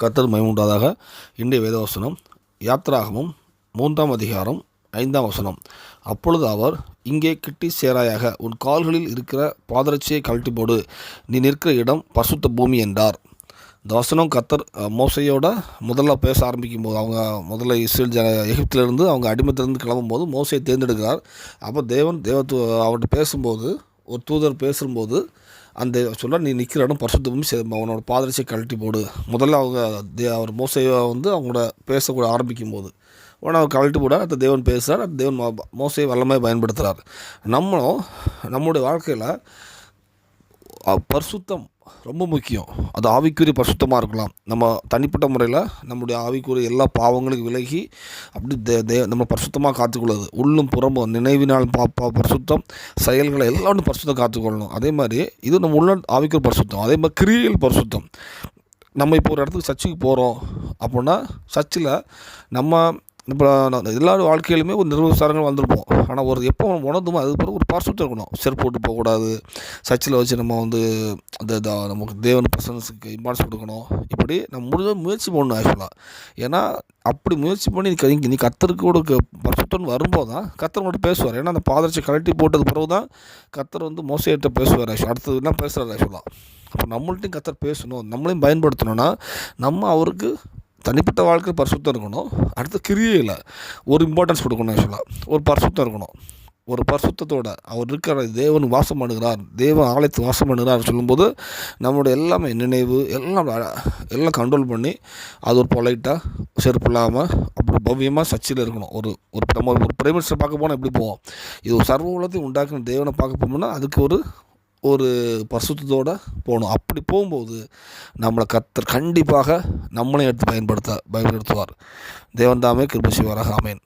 கர்த்தர் மைமுண்டாதாக இன்றைய வேதவசனம் யாத்ராகமும் மூன்றாம் அதிகாரம் ஐந்தாம் வசனம். அப்பொழுது அவர் இங்கே கிட்டி சேராயாக உன் கால்களில் இருக்கிற பாதரட்சியை கழட்டி போடு. நீ நிற்கிற இடம் பசுத்த பூமி என்றார். இந்த வசனம் கத்தர் மோசையோட முதல்ல பேச ஆரம்பிக்கும் போது அவங்க முதல்ல இஸ்ரேல் ஜன எகிப்திலிருந்து அவங்க அடிமத்திலிருந்து கிளம்பும்போது மோசையை தேர்ந்தெடுக்கிறார். அப்போ தேவன் தேவத்து அவர்கிட்ட பேசும்போது ஒரு தூதர் பேசும்போது அந்த சொல்ல நீ நிற்கிற இடம் பரிசுத்தமும் சே- அவனோட பாதரட்சியை கழட்டி போடு. முதல்ல அவங்க தே- அவர் மோசையை வந்து அவங்களோட பேசக்கூட ஆரம்பிக்கும் போது உடனே அவர் கழட்டி போட அந்த தேவன் பேசுகிறார் அந்த தேவன் மோசையை வல்லமையை பயன்படுத்துகிறார் நம்மளும் நம்முடைய வாழ்க்கையில் பரிசுத்தம் ரொம்ப முக்கியம். அது ஆவிக்குரிய பரிசுத்தமாக இருக்கலாம். நம்ம தனிப்பட்ட முறையில் நம்முடைய ஆவிக்குரிய எல்லா பாவங்களுக்கு விலகி அப்படி தே தே நம்ம பரிசுத்தமாக காத்துக்கொள்ளுது உள்ளும் புறமும் நினைவினால் பாப்பா பரிசுத்தம் செயல்களை எல்லாம் பரிசுத்தம் காத்துக்கொள்ளணும். அதே மாதிரி இது நம்ம உள்ள ஆவிக்குரிய பரிசுத்தம். அதே மாதிரி கிரியல் பரிசுத்தம். நம்ம இப்போ ஒரு இடத்துக்கு சர்ச்சுக்கு போகிறோம் அப்படின்னா சர்ச்சில் நம்ம இப்போ எல்லா வாழ்க்கையிலுமே ஒரு நிர்வசாரங்கள் வந்திருப்போம். ஆனால் ஒரு எப்போ உணர்ந்துமோ அது பிறகு ஒரு பாசிட்டிவ் இருக்கணும். செருப்பு போட்டு போகக்கூடாது. சர்ச்சில் வச்சு நம்ம வந்து அந்த நமக்கு தேவன் பர்சன்ஸுக்கு இம்பார்ட்டன்ஸ் கொடுக்கணும். இப்படி நம்ம முடிஞ்ச முயற்சி பண்ணணும் ஆக்சுவலாக ஏன்னா அப்படி முயற்சி பண்ணி நீ நீ கத்தருக்கு கூட பரிசுத்தம் வரும்போது தான் கத்தர் கூட பேசுவார். ஏன்னா அந்த பாதரட்சி கழட்டி போட்டது பிறகு தான் கத்தர் வந்து மோசையிட்ட பேசுவார் ஆக்சுவலாக அடுத்தது என்ன பேசுகிறார் ஆக்சுவலாக அப்போ நம்மள்ட்டையும் கத்தர் பேசணும். நம்மளையும் பயன்படுத்தணும்னா நம்ம அவருக்கு தனிப்பட்ட வாழ்க்கை பரிசுத்தம் இருக்கணும். அடுத்து கிரியையில் ஒரு இம்பார்ட்டன்ஸ் கொடுக்கணும் ஆக்சுவலாக ஒரு பரிசுத்தம் இருக்கணும். ஒரு பரிசுத்தத்தோட அவர் இருக்கிற தேவன் வாசம் பண்ணுகிறார். தேவன் ஆலயத்து வாசம் பண்ணுகிறார் சொல்லும்போது நம்மளுடைய எல்லாமே நினைவு எல்லாம் எல்லாம் கண்ட்ரோல் பண்ணி அது ஒரு பொலைட்டாக செருப்பு இல்லாமல் அப்படி பவ்யமாக சர்ச்சில் இருக்கணும். ஒரு ஒரு நம்ம ஒரு பிரைமரிஸ்டை பார்க்க போனால் எப்படி போவோம்? இது ஒரு சர்வ உலகத்தையும் உண்டாக்குன தேவனை பார்க்க போனோம்னா அதுக்கு ஒரு ஒரு பரிசுத்தத்தோடு போகணும். அப்படி போகும்போது நம்மளை கத்தர் கண்டிப்பாக நம்மளையும் எடுத்து பயன்படுத்த பயன்படுத்துவார். தேவன் தாமே கிருப ஆமேன்.